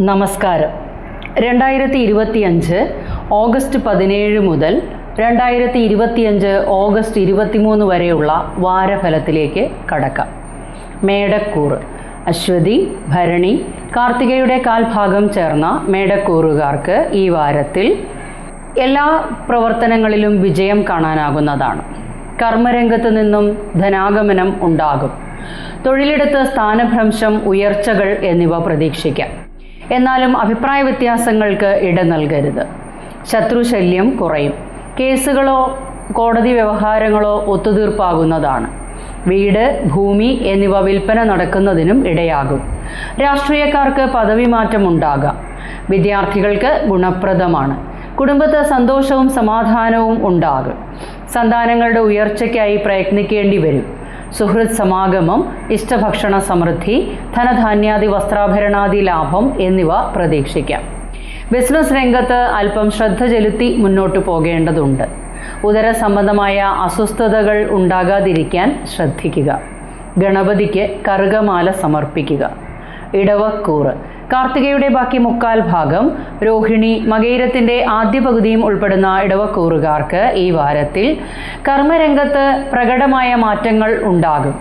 നമസ്കാരം. രണ്ടായിരത്തി ഇരുപത്തിയഞ്ച് ഓഗസ്റ്റ് പതിനേഴ് മുതൽ രണ്ടായിരത്തി ഇരുപത്തിയഞ്ച് ഓഗസ്റ്റ് ഇരുപത്തിമൂന്ന് വരെയുള്ള വാരഫലത്തിലേക്ക് കടക്കാം. മേടക്കൂറ് അശ്വതി ഭരണി കാർത്തികയുടെ കാൽഭാഗം ചേർന്ന മേടക്കൂറുകാർക്ക് ഈ വാരത്തിൽ എല്ലാ പ്രവർത്തനങ്ങളിലും വിജയം കാണാനാകുന്നതാണ്. കർമ്മരംഗത്ത് നിന്നും ധനാഗമനം ഉണ്ടാകും. തൊഴിലിടത്ത് സ്ഥാനഭ്രംശം ഉയർച്ചകൾ എന്നിവ പ്രതീക്ഷിക്കാം. എന്നാലും അഭിപ്രായ വ്യത്യാസങ്ങൾക്ക് ഇട നൽകരുത്. ശത്രുശല്യം കുറയും. കേസുകളോ കോടതി വ്യവഹാരങ്ങളോ ഒത്തുതീർപ്പാകുന്നതാണ്. വീട് ഭൂമി എന്നിവ വിൽപ്പന നടക്കുന്നതിനും ഇടയാകും. രാഷ്ട്രീയക്കാർക്ക് പദവി മാറ്റം ഉണ്ടാകാം. വിദ്യാർത്ഥികൾക്ക് ഗുണപ്രദമാണ്. കുടുംബത്തെ സന്തോഷവും സമാധാനവും ഉണ്ടാകും. സന്താനങ്ങളുടെ ഉയർച്ചയ്ക്കായി പ്രയത്നിക്കേണ്ടി വരും. സുഹൃത് സമാഗമം ഇഷ്ടഭക്ഷണ സമൃദ്ധി ധനധാന്യാദി വസ്ത്രാഭരണാദി ലാഭം എന്നിവ പ്രതീക്ഷിക്കാം. ബിസിനസ് രംഗത്ത് അല്പം ശ്രദ്ധ ചെലുത്തി മുന്നോട്ട് പോകേണ്ടതുണ്ട്. ഉദര സംബന്ധമായ അസ്വസ്ഥതകൾ ഉണ്ടാകാതിരിക്കാൻ ശ്രദ്ധിക്കുക. ഗണപതിക്ക് കറുകമാല സമർപ്പിക്കുക. ഇടവക്കൂറ് കാർത്തികയുടെ ബാക്കി മുക്കാൽ ഭാഗം രോഹിണി മകയിരത്തിന്റെ ആദ്യ പകുതിയും ഉൾപ്പെടുന്ന ഇടവക്കൂറുകാർക്ക് ഈ വാരത്തിൽ കർമ്മരംഗത്ത് പ്രകടമായ മാറ്റങ്ങൾ ഉണ്ടാകും.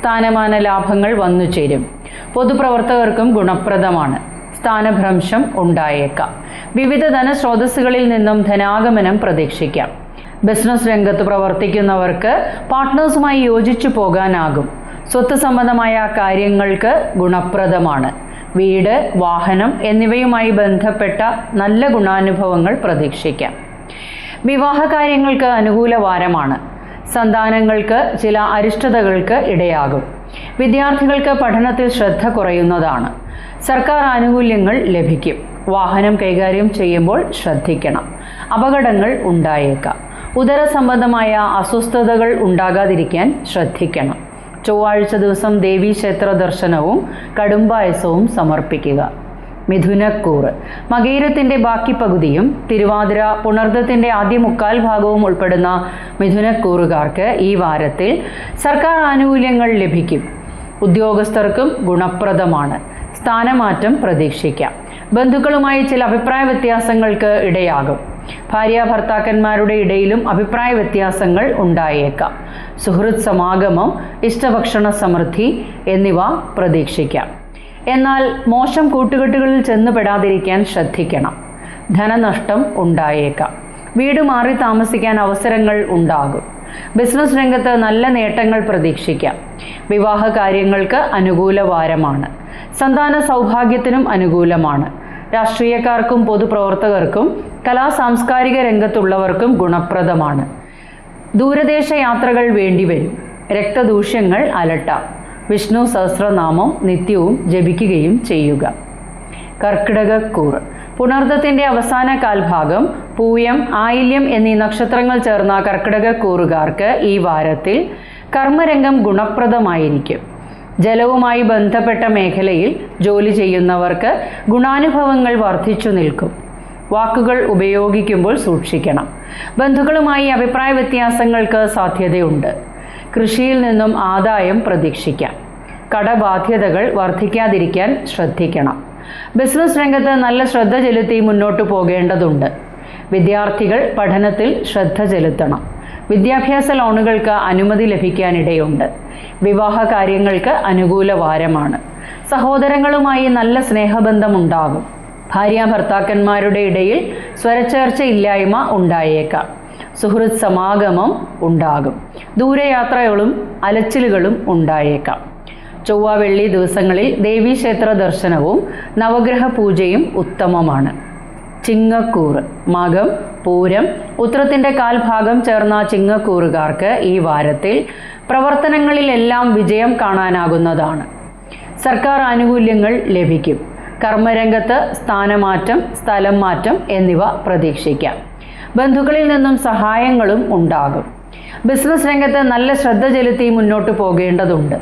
സ്ഥാനമാന ലാഭങ്ങൾ വന്നു ചേരും. പൊതുപ്രവർത്തകർക്കും ഗുണപ്രദമാണ്. സ്ഥാനഭ്രംശം ഉണ്ടായേക്കാം. വിവിധ ധനസ്രോതസ്സുകളിൽ നിന്നും ധനാഗമനം പ്രതീക്ഷിക്കാം. ബിസിനസ് രംഗത്ത് പ്രവർത്തിക്കുന്നവർക്ക് പാർട്ട്നേഴ്സുമായി യോജിച്ചു പോകാനാകും. സ്വത്ത് സംബന്ധമായ കാര്യങ്ങൾക്ക് ഗുണപ്രദമാണ്. വീട് വാഹനം എന്നിവയുമായി ബന്ധപ്പെട്ട നല്ല ഗുണാനുഭവങ്ങൾ പ്രതീക്ഷിക്കാം. വിവാഹ കാര്യങ്ങൾക്ക് അനുകൂല വാരമാണ്. സന്താനങ്ങൾക്ക് ചില അരിഷ്ടതകൾക്ക് ഇടയാകും. വിദ്യാർത്ഥികൾക്ക് പഠനത്തിൽ ശ്രദ്ധ കുറയുന്നതാണ്. സർക്കാർ ആനുകൂല്യങ്ങൾ ലഭിക്കും. വാഹനം കൈകാര്യം ചെയ്യുമ്പോൾ ശ്രദ്ധിക്കണം. അപകടങ്ങൾ ഉണ്ടായേക്കാം. ഉദര സംബന്ധമായ അസ്വസ്ഥതകൾ ഉണ്ടാകാതിരിക്കാൻ ശ്രദ്ധിക്കണം. ചൊവ്വാഴ്ച ദിവസം ദേവീക്ഷേത്ര ദർശനവും കടുംബായസവും സമർപ്പിക്കുക. മിഥുനക്കൂറ് മകീരത്തിന്റെ ബാക്കി പകുതിയും തിരുവാതിര പുണർദത്തിന്റെ ആദ്യ മുക്കാൽ ഭാഗവും ഉൾപ്പെടുന്ന മിഥുനക്കൂറുകാർക്ക് ഈ വാരത്തിൽ സർക്കാർ ആനുകൂല്യങ്ങൾ ലഭിക്കും. ഉദ്യോഗസ്ഥർക്കും ഗുണപ്രദമാണ്. സ്ഥാനമാറ്റം പ്രതീക്ഷിക്കാം. ബന്ധുക്കളുമായി ചില അഭിപ്രായ വ്യത്യാസങ്ങൾക്ക് ഇടയാകും. ഭാര്യ ഭർത്താക്കന്മാരുടെ ഇടയിലും അഭിപ്രായ വ്യത്യാസങ്ങൾ ഉണ്ടായേക്കാം. സുഹൃത് സമാഗമം ഇഷ്ടഭക്ഷണ സമൃദ്ധി എന്നിവ പ്രതീക്ഷിക്കാം. എന്നാൽ മോശം കൂട്ടുകെട്ടുകളിൽ ചെന്നുപെടാതിരിക്കാൻ ശ്രദ്ധിക്കണം. ധനനഷ്ടം ഉണ്ടായേക്കാം. വീട് മാറി താമസിക്കാൻ അവസരങ്ങൾ ഉണ്ടാകും. ബിസിനസ് രംഗത്ത് നല്ല നേട്ടങ്ങൾ പ്രതീക്ഷിക്കാം. വിവാഹ കാര്യങ്ങൾക്ക് അനുകൂല വാരമാണ്. സന്താന സൗഭാഗ്യത്തിനും അനുകൂലമാണ്. രാഷ്ട്രീയക്കാർക്കും പൊതുപ്രവർത്തകർക്കും കലാ സാംസ്കാരിക രംഗത്തുള്ളവർക്കും ഗുണപ്രദമാണ്. ദൂരദേശ യാത്രകൾ വേണ്ടിവരും രക്തദൂഷ്യങ്ങൾ അലട്ടാം. വിഷ്ണു സഹസ്രനാമം നിത്യവും ജപിക്കുകയും ചെയ്യുക. കർക്കിടകക്കൂറ് പുണർദത്തിന്റെ അവസാന കാൽഭാഗം പൂയം ആയില്യം എന്നീ നക്ഷത്രങ്ങൾ ചേർന്ന കർക്കിടകക്കൂറുകാർക്ക് ഈ വാരത്തിൽ കർമ്മരംഗം ഗുണപ്രദമായിരിക്കും. ജലവുമായി ബന്ധപ്പെട്ട മേഖലയിൽ ജോലി ചെയ്യുന്നവർക്ക് ഗുണാനുഭവങ്ങൾ വർദ്ധിച്ചു നിൽക്കും. വാക്കുകൾ ഉപയോഗിക്കുമ്പോൾ സൂക്ഷിക്കണം. ബന്ധുക്കളുമായി അഭിപ്രായ വ്യത്യാസങ്ങൾക്ക് സാധ്യതയുണ്ട്. കൃഷിയിൽ നിന്നും ആദായം പ്രതീക്ഷിക്കാം. കടബാധ്യതകൾ വർദ്ധിക്കാതിരിക്കാൻ ശ്രദ്ധിക്കണം. ബിസിനസ് രംഗത്ത് നല്ല ശ്രദ്ധ ചെലുത്തി മുന്നോട്ട് പോകേണ്ടതുണ്ട്. വിദ്യാർത്ഥികൾ പഠനത്തിൽ ശ്രദ്ധ ചെലുത്തണം. വിദ്യാഭ്യാസ ലോണുകൾക്ക് അനുമതി ലഭിക്കാനിടയുണ്ട്. വിവാഹ കാര്യങ്ങൾക്ക് അനുകൂല വാരമാണ്. സഹോദരങ്ങളുമായി നല്ല സ്നേഹബന്ധമുണ്ടാകും. ഭാര്യ ഭർത്താക്കന്മാരുടെ ഇടയിൽ സ്വരച്ചേർച്ച ഇല്ലായ്മ ഉണ്ടായേക്കാം. സുഹൃത് സമാഗമം ഉണ്ടാകും. ദൂരയാത്രകളും അലച്ചിലുകളും ഉണ്ടായേക്കാം. ചൊവ്വ വെള്ളി ദിവസങ്ങളിൽ ദേവീക്ഷേത്ര ദർശനവും നവഗ്രഹ പൂജയും ഉത്തമമാണ്. ചിങ്ങക്കൂറ് മകം പൂരം ഉത്രത്തിന്റെ കാൽഭാഗം ചേർന്ന ചിങ്ങക്കൂറുകാർക്ക് ഈ വാരത്തിൽ പ്രവർത്തനങ്ങളിലെല്ലാം വിജയം കാണാനാകുന്നതാണ്. സർക്കാർ ആനുകൂല്യങ്ങൾ ലഭിക്കും. കർമ്മരംഗത്ത് സ്ഥാനമാറ്റം സ്ഥലം മാറ്റം എന്നിവ പ്രതീക്ഷിക്കാം. ബന്ധുക്കളിൽ നിന്നും സഹായങ്ങളും ഉണ്ടാകും. ബിസിനസ് രംഗത്ത് നല്ല ശ്രദ്ധ ചെലുത്തി മുന്നോട്ട് പോകേണ്ടതുണ്ട്.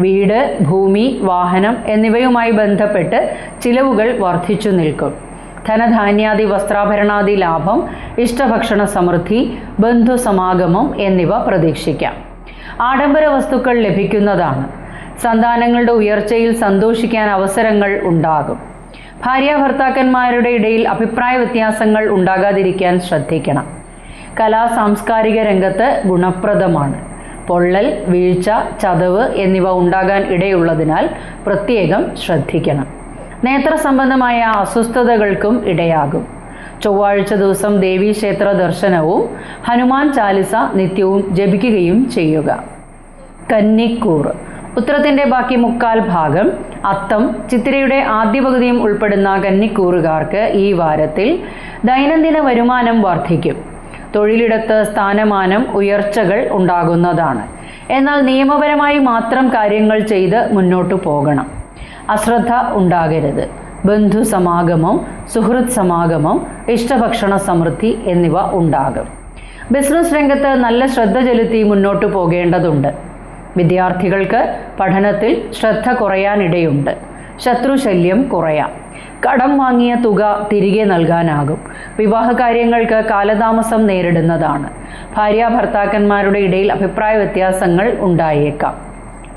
വീട് ഭൂമി വാഹനം എന്നിവയുമായി ബന്ധപ്പെട്ട് ചിലവുകൾ വർദ്ധിച്ചു നിൽക്കും. ധനധാന്യാദി വസ്ത്രാഭരണാദി ലാഭം ഇഷ്ടഭക്ഷണ സമൃദ്ധി ബന്ധുസമാഗമം എന്നിവ പ്രതീക്ഷിക്കാം. ആഡംബര വസ്തുക്കൾ ലഭിക്കുന്നതാണ്. സന്താനങ്ങളുടെ ഉയർച്ചയിൽ സന്തോഷിക്കാൻ അവസരങ്ങൾ ഉണ്ടാകും. ഭാര്യ ഭർത്താക്കന്മാരുടെ ഇടയിൽ അഭിപ്രായ വ്യത്യാസങ്ങൾ ഉണ്ടാകാതിരിക്കാൻ ശ്രദ്ധിക്കണം. കലാ സാംസ്കാരിക രംഗത്ത് ഗുണപ്രദമാണ്. പൊള്ളൽ വീഴ്ച ചതവ് എന്നിവ ഉണ്ടാകാൻ ഇടയുള്ളതിനാൽ പ്രത്യേകം ശ്രദ്ധിക്കണം. നേത്ര സംബന്ധമായ അസ്വസ്ഥതകൾക്കും ഇടയാകും. ചൊവ്വാഴ്ച ദിവസം ദേവീക്ഷേത്ര ദർശനവും ഹനുമാൻ ചാലിസ നിത്യവും ജപിക്കുകയും ചെയ്യുക. കന്നിക്കൂർ. ഉത്തരത്തിന്റെ ബാക്കി മുക്കാൽ ഭാഗം. അത്തം ചിത്തിരയുടെ ആദ്യ പകുതിയും ഉൾപ്പെടുന്ന കന്നിക്കൂറുകാർക്ക് ഈ വാരത്തിൽ ദൈനംദിന വരുമാനം വർദ്ധിക്കും. തൊഴിലിടത്ത് സ്ഥാനമാനം ഉയർച്ചകൾ ഉണ്ടാകുന്നതാണ്. എന്നാൽ നിയമപരമായി മാത്രം കാര്യങ്ങൾ ചെയ്ത് മുന്നോട്ടു പോകണം. അശ്രദ്ധ ഉണ്ടാകരുത്. ബന്ധു സമാഗമം സുഹൃത് സമാഗമം ഇഷ്ടഭക്ഷണ സമൃദ്ധി എന്നിവ ഉണ്ടാകും. ബിസിനസ് രംഗത്ത് നല്ല ശ്രദ്ധ ചെലുത്തി മുന്നോട്ട് പോകേണ്ടതുണ്ട്. വിദ്യാർത്ഥികൾക്ക് പഠനത്തിൽ ശ്രദ്ധ കുറയാനിടയുണ്ട്. ശത്രുശല്യം കുറയാം. കടം വാങ്ങിയ തുക തിരികെ നൽകാനാകും. വിവാഹ കാര്യങ്ങൾക്ക് കാലതാമസം നേരിടുന്നതാണ്. ഭാര്യ ഭർത്താക്കന്മാരുടെ ഇടയിൽ അഭിപ്രായ വ്യത്യാസങ്ങൾ ഉണ്ടായേക്കാം.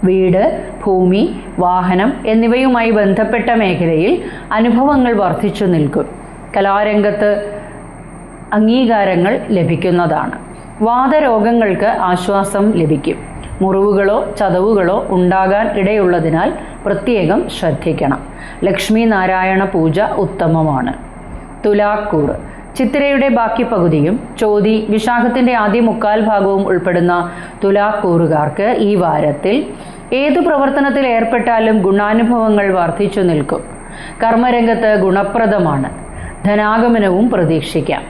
വീട് ഭൂമി വാഹനം എന്നിവയുമായി ബന്ധപ്പെട്ട മേഖലയിൽ അനുഭവങ്ങൾ വർദ്ധിച്ചു നിൽക്കും. കലാരംഗത്ത് അംഗീകാരങ്ങൾ ലഭിക്കുന്നതാണ്. വാദരോഗങ്ങൾക്ക് ആശ്വാസം ലഭിക്കും. മുറിവുകളോ ചതവുകളോ ഉണ്ടാകാൻ ഇടയുള്ളതിനാൽ പ്രത്യേകം ശ്രദ്ധിക്കണം. ലക്ഷ്മി നാരായണ പൂജ ഉത്തമമാണ്. തുലാക്കൂർ ചിത്തിരയുടെ ബാക്കി പകുതിയും ചോതി വിശാഖത്തിന്റെ ആദ്യ മുക്കാൽ ഭാഗവും ഉൾപ്പെടുന്ന തുലാക്കൂറുകാർക്ക് ഈ വാരത്തിൽ ഏതു പ്രവർത്തനത്തിൽ ഏർപ്പെട്ടാലും ഗുണാനുഭവങ്ങൾ വർദ്ധിച്ചു നിൽക്കും. കർമ്മരംഗത്ത് ഗുണപ്രദമാണ്. ധനാഗമനവും പ്രതീക്ഷിക്കാം.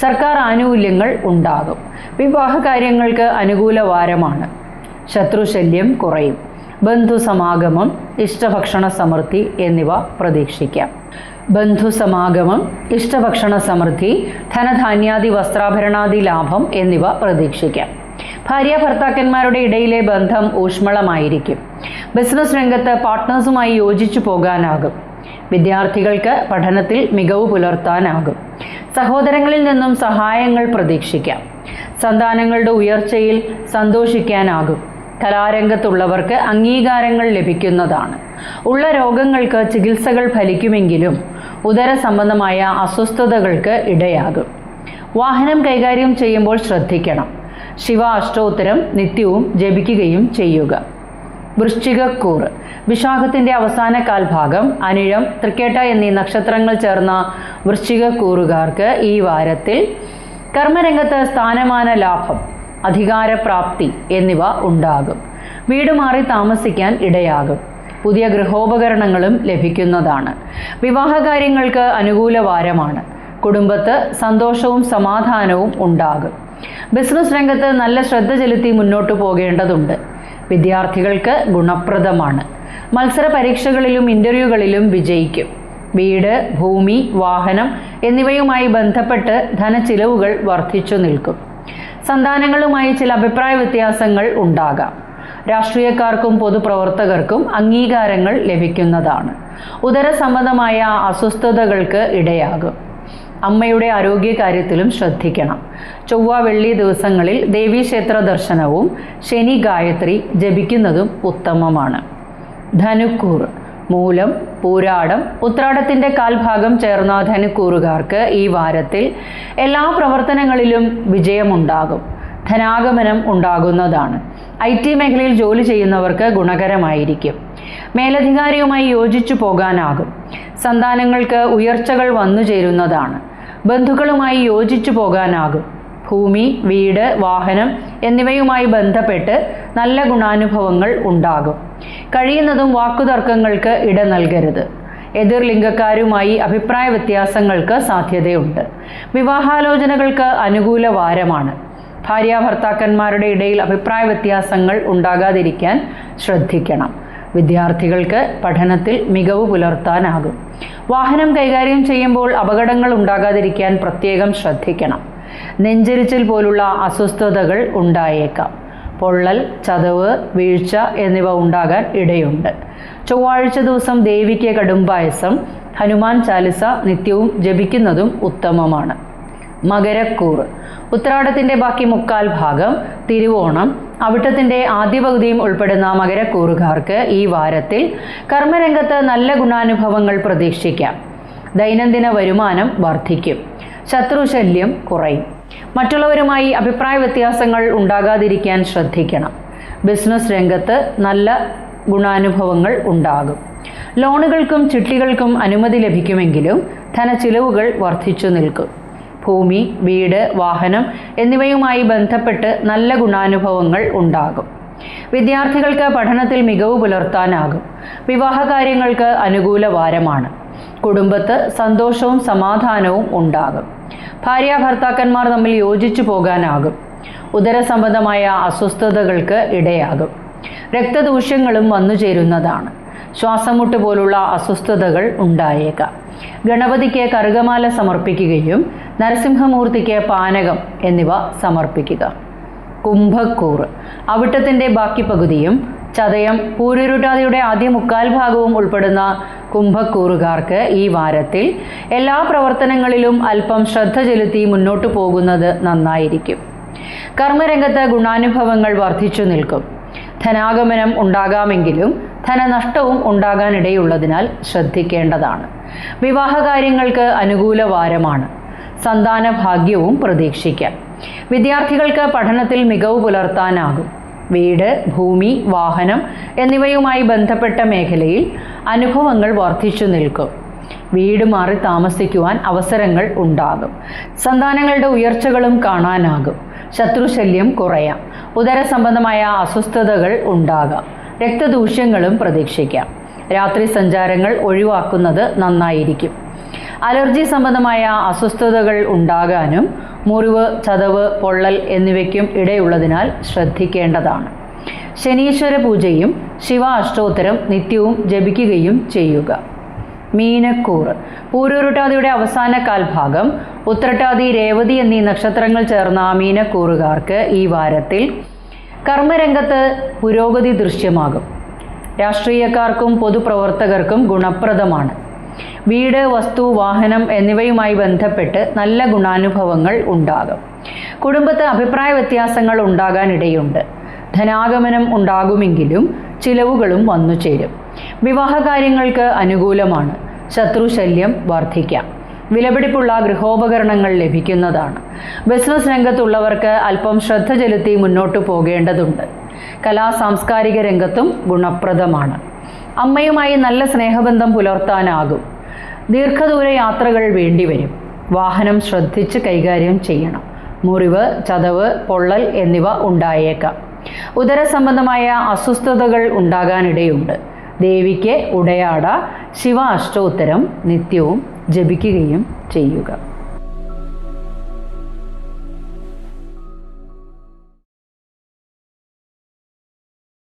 സർക്കാർ ആനുകൂല്യങ്ങൾ ഉണ്ടാകും. വിവാഹ കാര്യങ്ങൾക്ക് അനുകൂല വാരമാണ്. ശത്രുശല്യം കുറയും. ബന്ധുസമാഗമം ഇഷ്ടഭക്ഷണ സമൃദ്ധി എന്നിവ പ്രതീക്ഷിക്കാം. ബന്ധുസമാഗമം ഇഷ്ടഭക്ഷണ സമൃദ്ധി ധനധാന്യാദി വസ്ത്രാഭരണാദി ലാഭം എന്നിവ പ്രതീക്ഷിക്കാം. ഭാര്യ ഭർത്താക്കന്മാരുടെ ഇടയിലെ ബന്ധം ഊഷ്മളമായിരിക്കും. ബിസിനസ് രംഗത്ത് പാർട്ട്നേഴ്സുമായി യോജിച്ചു പോകാനാകും. വിദ്യാർത്ഥികൾക്ക് പഠനത്തിൽ മികവ് പുലർത്താനാകും. സഹോദരങ്ങളിൽ നിന്നും സഹായങ്ങൾ പ്രതീക്ഷിക്കാം. സന്താനങ്ങളുടെ ഉയർച്ചയിൽ സന്തോഷിക്കാനാകും. കലാരംഗത്തുള്ളവർക്ക് അംഗീകാരങ്ങൾ ലഭിക്കുന്നതാണ്. ഉള്ള രോഗങ്ങൾക്ക് ചികിത്സകൾ ഫലിക്കുമെങ്കിലും ഉദര സംബന്ധമായ അസ്വസ്ഥതകൾക്ക് ഇടയാകും. വാഹനം കൈകാര്യം ചെയ്യുമ്പോൾ ശ്രദ്ധിക്കണം. ശിവ അഷ്ടോത്തരം നിത്യവും ജപിക്കുകയും ചെയ്യുക. വൃശ്ചികക്കൂറ്. വിശാഖത്തിന്റെ അവസാന കാൽഭാഗം അനിഴം തൃക്കേട്ട എന്നീ നക്ഷത്രങ്ങൾ ചേർന്ന വൃശ്ചികക്കൂറുകാർക്ക് ഈ വാരത്തിൽ കർമ്മരംഗത്ത് സ്ഥാനമാന ലാഭം. അധികാരപ്രാപ്തി എന്നിവ ഉണ്ടാകും. വീട് മാറി താമസിക്കാൻ ഇടയാകും. പുതിയ ഗൃഹോപകരണങ്ങളും ലഭിക്കുന്നതാണ്. വിവാഹകാര്യങ്ങൾക്ക് അനുകൂല വാരമാണ്. കുടുംബത്ത് സന്തോഷവും സമാധാനവും ഉണ്ടാകും. ബിസിനസ് രംഗത്ത് നല്ല ശ്രദ്ധ ചെലുത്തി മുന്നോട്ടു പോകേണ്ടതുണ്ട്. വിദ്യാർത്ഥികൾക്ക് ഗുണപ്രദമാണ്. മത്സര പരീക്ഷകളിലും ഇന്റർവ്യൂകളിലും വിജയിക്കും. വീട് ഭൂമി വാഹനം എന്നിവയുമായി ബന്ധപ്പെട്ട് ധനച്ചിലവുകൾ വർദ്ധിച്ചു നിൽക്കും. സന്താനങ്ങളുമായി ചില അഭിപ്രായ വ്യത്യാസങ്ങൾ ഉണ്ടാകാം. രാഷ്ട്രീയക്കാർക്കും പൊതുപ്രവർത്തകർക്കും അംഗീകാരങ്ങൾ ലഭിക്കുന്നതാണ്. ഉദര സംബന്ധമായ അസ്വസ്ഥതകൾക്ക് ഇടയാകും. അമ്മയുടെ ആരോഗ്യകാര്യത്തിലും ശ്രദ്ധിക്കണം. ചൊവ്വ വെള്ളി ദിവസങ്ങളിൽ ദേവീക്ഷേത്ര ദർശനവും ശനി ഗായത്രി ജപിക്കുന്നതും ഉത്തമമാണ്. ധനുക്കൂർ മൂലം പൂരാടം ഉത്രാടത്തിന്റെ കാൽഭാഗം ചേർന്ന ധനുക്കൂറുകാർക്ക് ഈ വാരത്തിൽ എല്ലാ പ്രവർത്തനങ്ങളിലും വിജയമുണ്ടാകും ധനാഗമനം ഉണ്ടാകുന്നതാണ്. ഐ ടി മേഖലയിൽ ജോലി ചെയ്യുന്നവർക്ക് ഗുണകരമായിരിക്കും. മേലധികാരിയുമായി യോജിച്ചു പോകാനാകും. സന്താനങ്ങൾക്ക് ഉയർച്ചകൾ വന്നു ചേരുന്നതാണ് ബന്ധുക്കളുമായി യോജിച്ചു പോകാനാകും. ഭൂമി വീട് വാഹനം എന്നിവയുമായി ബന്ധപ്പെട്ട് നല്ല ഗുണാനുഭവങ്ങൾ ഉണ്ടാകും. കഴിയുന്നതും വാക്കുതർക്കങ്ങൾക്ക് ഇട നൽകരുത്. എതിർ ലിംഗക്കാരുമായി അഭിപ്രായ വ്യത്യാസങ്ങൾക്ക് സാധ്യതയുണ്ട്. വിവാഹാലോചനകൾക്ക് അനുകൂല വാരമാണ്. ഭാര്യ ഭർത്താക്കന്മാരുടെ ഇടയിൽ അഭിപ്രായ വ്യത്യാസങ്ങൾ ഉണ്ടാകാതിരിക്കാൻ ശ്രദ്ധിക്കണം. വിദ്യാർത്ഥികൾക്ക് പഠനത്തിൽ മികവ് പുലർത്താനാകും. വാഹനം കൈകാര്യം ചെയ്യുമ്പോൾ അപകടങ്ങൾ ഉണ്ടാകാതിരിക്കാൻ പ്രത്യേകം ശ്രദ്ധിക്കണം. നെഞ്ചരിച്ചിൽ പോലുള്ള അസ്വസ്ഥതകൾ ഉണ്ടായേക്കാം. പൊള്ളൽ ചതവ് വീഴ്ച എന്നിവ ഉണ്ടാകാൻ ഇടയുണ്ട്. ചൊവ്വാഴ്ച ദിവസം ദേവിക്ക് കടുംപായസം ഹനുമാൻ ചാലിസ നിത്യവും ജപിക്കുന്നതും ഉത്തമമാണ്. മകരക്കൂർ. ഉത്രാടത്തിന്റെ ബാക്കി മുക്കാൽ ഭാഗം തിരുവോണം. അവിട്ടത്തിന്റെ ആദ്യ പകുതിയും ഉൾപ്പെടുന്ന മകരക്കൂറുകാർക്ക് ഈ വാരത്തിൽ കർമ്മരംഗത്ത് നല്ല ഗുണാനുഭവങ്ങൾ പ്രതീക്ഷിക്കാം. ദൈനംദിന വരുമാനം വർദ്ധിക്കും. ശത്രുശല്യം കുറയും. മറ്റുള്ളവരുമായി അഭിപ്രായ വ്യത്യാസങ്ങൾ ഉണ്ടാകാതിരിക്കാൻ ശ്രദ്ധിക്കണം. ബിസിനസ് രംഗത്ത് നല്ല ഗുണാനുഭവങ്ങൾ ഉണ്ടാകും. ലോണുകൾക്കും ചിട്ടികൾക്കും അനുമതി ലഭിക്കുമെങ്കിലും ധനച്ചിലവുകൾ വർദ്ധിച്ചു നിൽക്കും. ഭൂമി വീട് വാഹനം എന്നിവയുമായി ബന്ധപ്പെട്ട് നല്ല ഗുണാനുഭവങ്ങൾ ഉണ്ടാകും. വിദ്യാർത്ഥികൾക്ക് പഠനത്തിൽ മികവ് പുലർത്താനാകും. വിവാഹകാര്യങ്ങൾക്ക് അനുകൂല വാരമാണ്. കുടുംബത്ത് സന്തോഷവും സമാധാനവും ഉണ്ടാകും. ഭാര്യ ഭർത്താക്കന്മാർ തമ്മിൽ യോജിച്ചു പോകാനാകും. ഉദരസംബന്ധമായ അസ്വസ്ഥതകൾക്ക് ഇടയാകും. രക്തദൂഷ്യങ്ങളും വന്നു ചേരുന്നതാണ്. ശ്വാസമുട്ട് പോലുള്ള അസ്വസ്ഥതകൾ ഉണ്ടായേക്കാം. ഗണപതിക്ക് കറുകമാല സമർപ്പിക്കുകയും നരസിംഹമൂർത്തിക്ക് പാനകം എന്നിവ സമർപ്പിക്കുക. കുംഭക്കൂറ് അവിട്ടത്തിന്റെ ബാക്കി പകുതിയും ചതയം പൂരുരുട്ടാതിയുടെ ആദ്യ മുക്കാൽ ഭാഗവും ഉൾപ്പെടുന്ന കുംഭക്കൂറുകാർക്ക് ഈ വാരത്തിൽ എല്ലാ പ്രവർത്തനങ്ങളിലും അല്പം ശ്രദ്ധ ചെലുത്തി മുന്നോട്ടു പോകുന്നത് നന്നായിരിക്കും. കർമ്മരംഗത്ത് ഗുണാനുഭവങ്ങൾ വർദ്ധിച്ചു നിൽക്കും. ധനാഗമനം ഉണ്ടാകാമെങ്കിലും ധനനഷ്ടവും ഉണ്ടാകാനിടയുള്ളതിനാൽ ശ്രദ്ധിക്കേണ്ടതാണ്. വിവാഹകാര്യങ്ങൾക്ക് അനുകൂല വാരമാണ്. സന്താന ഭാഗ്യവും പ്രതീക്ഷിക്കാം. വിദ്യാർത്ഥികൾക്ക് പഠനത്തിൽ മികവ് പുലർത്താനാകും. വീട് ഭൂമി വാഹനം എന്നിവയുമായി ബന്ധപ്പെട്ട മേഖലയിൽ അനുഭവങ്ങൾ വർദ്ധിച്ചു നിൽക്കും. വീട് മാറി താമസിക്കുവാൻ അവസരങ്ങൾ ഉണ്ടാകും. സന്താനങ്ങളുടെ ഉയർച്ചകളും കാണാനാകും. ശത്രുശല്യം കുറയാം. ഉദര സംബന്ധമായ അസ്വസ്ഥതകൾ ഉണ്ടാകാം. രക്തദൂഷ്യങ്ങളും പ്രതീക്ഷിക്കാം. രാത്രി സഞ്ചാരങ്ങൾ ഒഴിവാക്കുന്നത് നന്നായിരിക്കും. അലർജി സംബന്ധമായ അസ്വസ്ഥതകൾ ഉണ്ടാകാനും മുറിവ് ചതവ് പൊള്ളൽ എന്നിവയ്ക്കും ഇടയുള്ളതിനാൽ ശ്രദ്ധിക്കേണ്ടതാണ്. ശനീശ്വര പൂജയും ശിവ അഷ്ടോത്തരം നിത്യവും ജപിക്കുകയും ചെയ്യുക. മീനക്കൂർ. പൂരൂരുട്ടാതിയുടെ അവസാന കാൽഭാഗം ഉത്രട്ടാതി രേവതി എന്നീ നക്ഷത്രങ്ങൾ ചേർന്ന മീനക്കൂറുകാർക്ക് ഈ വാരത്തിൽ കർമ്മരംഗത്ത് പുരോഗതി ദൃശ്യമാകും. രാഷ്ട്രീയക്കാർക്കും പൊതുപ്രവർത്തകർക്കും ഗുണപ്രദമാണ്. വീട് വസ്തു വാഹനം എന്നിവയുമായി ബന്ധപ്പെട്ട് നല്ല ഗുണാനുഭവങ്ങൾ ഉണ്ടാകും. കുടുംബത്ത് അഭിപ്രായ വ്യത്യാസങ്ങൾ ഉണ്ടാകാനിടയുണ്ട്. ധനാഗമനം ഉണ്ടാകുമെങ്കിലും ചിലവുകളും വന്നു ചേരും. വിവാഹകാര്യങ്ങൾക്ക് അനുകൂലമാണ്. ശത്രുശല്യം വർദ്ധിക്കാം. വിലപിടിപ്പുള്ള ഗൃഹോപകരണങ്ങൾ ലഭിക്കുന്നതാണ്. ബിസിനസ് രംഗത്തുള്ളവർക്ക് അല്പം ശ്രദ്ധ ചെലുത്തി മുന്നോട്ടു പോകേണ്ടതുണ്ട്. കലാ സാംസ്കാരിക രംഗത്തും ഗുണപ്രദമാണ്. അമ്മയുമായി നല്ല സ്നേഹബന്ധം പുലർത്താനാകും. ദീർഘദൂര യാത്രകൾ വേണ്ടിവരും. വാഹനം ശ്രദ്ധിച്ച് കൈകാര്യം ചെയ്യണം. മുറിവ് ചതവ് പൊള്ളൽ എന്നിവ ഉണ്ടായേക്കാം. ഉദര സംബന്ധമായ അസ്വസ്ഥതകൾ ഉണ്ടാകാനിടയുണ്ട്. ദേവിക്ക് ഉടയാട ശിവ അഷ്ടോത്തരം നിത്യവും ജപിക്കുകയും ചെയ്യുക.